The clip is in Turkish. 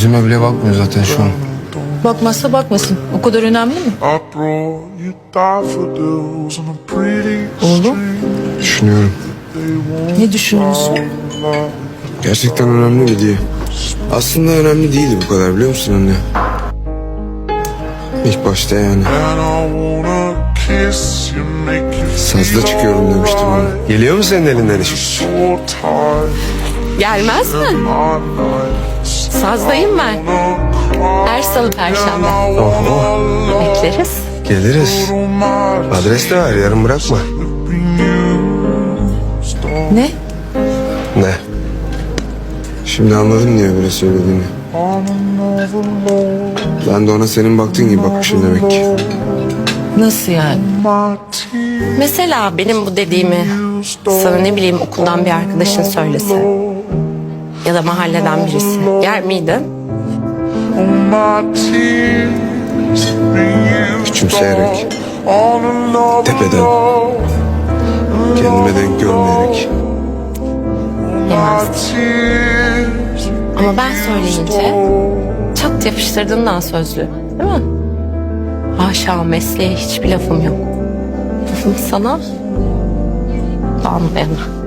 Yüzüme bile bakmıyor zaten şu an. Bakmazsa bakmasın. O kadar önemli mi? Oğlum. Düşünüyorum. Ne düşünüyorsun? Gerçekten önemli mi diye. Aslında önemli değildi bu kadar biliyor musun anne? İlk başta yani. Sazda çıkıyorum demişti bana. alright. Geliyor mu senin elinden iş? Gelmez mi? Sazdayım ben. Her salı perşembe. Oho. Bekleriz. Geliriz. Adres de ver yarın bırakma. Ne? Ne? Şimdi anladım niye böyle söylediğini. Ben de ona senin baktığın gibi bakmışım demek ki. Nasıl yani? Mesela benim bu dediğimi sana ne bileyim okuldan bir arkadaşın söylese. Ya da mahalleden birisi. Yer miydin? Küçümseyerek, tepeden, kendime denk görmeyerek. Yemezdim. Ama ben söyleyince çat yapıştırdığından sözlü. Değil mi? Haşa mesleğe hiçbir lafım yok. Lafım sana, anlayana.